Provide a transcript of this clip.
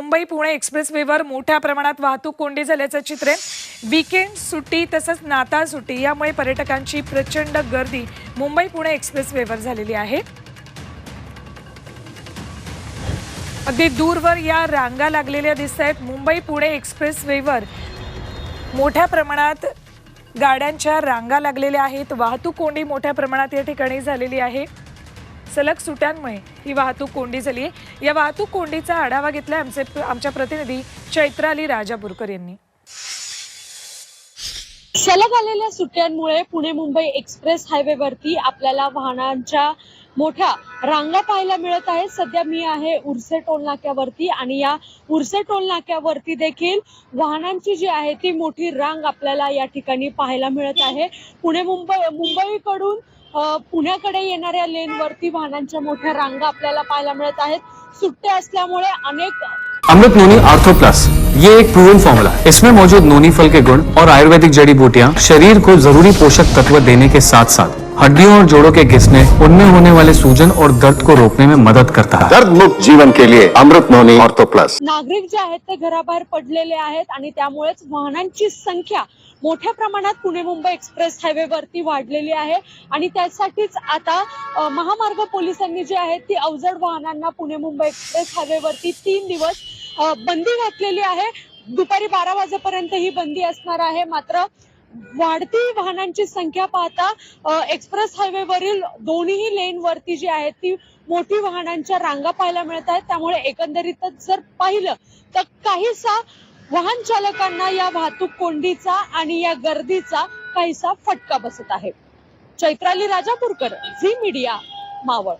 Mumbai Pune express वेवर मोठ्या प्रमाणात वाहतूक कोंडी झाल्याचं चित्र आहे वीकेंड सुट्टी तसंच नाताळ सुट्टी यामुळे पर्यटकांची प्रचंड गर्दी मुंबई पुणे एक्सप्रेस वेवर झालेली आहे. अगदी दूरवर या रांगा लागलेल्या दिसत आहेत मुंबई पुणे एक्सप्रेस वेवर मोठ्या प्रमाणात गाड्यांच्या रांगा लागलेल्या आहेत वाहतूक कोंडी मोठ्या प्रमाणात या ठिकाणी झालेली आहे. सलग सुट्यांमुळे ही वाहतूक कोंडी झाली आहे या वाहतूक कोंडीचा आढावा घेतलाय आमचे आमच्या प्रतिनिधी चैत्राली राजापूरकर यांनी. सलग आलेल्या सुट्ट्यांमुळे पुणे मुंबई एक्सप्रेस हायवेवरती आपल्याला वाहनांच्या मोठ्या रांगा पाहायला मिळत आहेत. सध्या मी आहे उर्से टोल नाक्यावरती आणि या उर्से टोल नाक्यावरती देखील वाहनांची जी आहे ती मोठी रांग आपल्याला या ठिकाणी पाहायला मिळत आहे. पुणे मुंबई मुंबईकडून पुण्याकडे येणाऱ्या लेनवरती वाहनांच्या मोठ्या रांगा आपल्याला पाहायला मिळत आहेत. सुट्ट्या असल्यामुळे अनेक अमृत नोनी आर्थो प्लस ये एक प्रूवन फॉर्मूला है। इसमें मौजूद नोनी फल के गुण और आयुर्वेदिक जड़ी बूटियाँ शरीर को जरूरी पोषक तत्व देने के साथ साथ हड्डियों और जोड़ों के घिसने उनमें होने वाले सूजन और दर्द को रोकने में मदद करता है। दर्द मुक्त जीवन के लिए अमृत नोनी ऑर्थो प्लस नागरिक जे आहेत ते घराबाहेर पडलेले आहेत आणि त्यामुळेच वाहनांची संख्या मोठ्या प्रमाणात पुणे मुंबई एक्सप्रेस हायवेवरती वाढलेली आहे. आणि त्यासाठीच आता महामार्ग पोलिसांनी जे आहे ती अवजड वाहनांना पुणे मुंबई एक्सप्रेस हायवेवरती तीन दिवस बंदी घातलेली आहे. दुपारी बारा वाजेपर्यंत ही बंदी असणार आहे. मात्र वाढती वाहनांची संख्या पाहता एक्सप्रेस हायवेवरील दोन्ही लेनवरती जी आहे ती मोठी वाहनांच्या रांगा पाहायला मिळत आहेत. त्यामुळे एकंदरीतच जर पाहिलं तर काहीसा वाहन चालकांना या वाहतूक कोंडीचा आणि या गर्दीचा काहीसा फटका बसत आहे. Chaitrali Rajapurkar Zee Media Maval.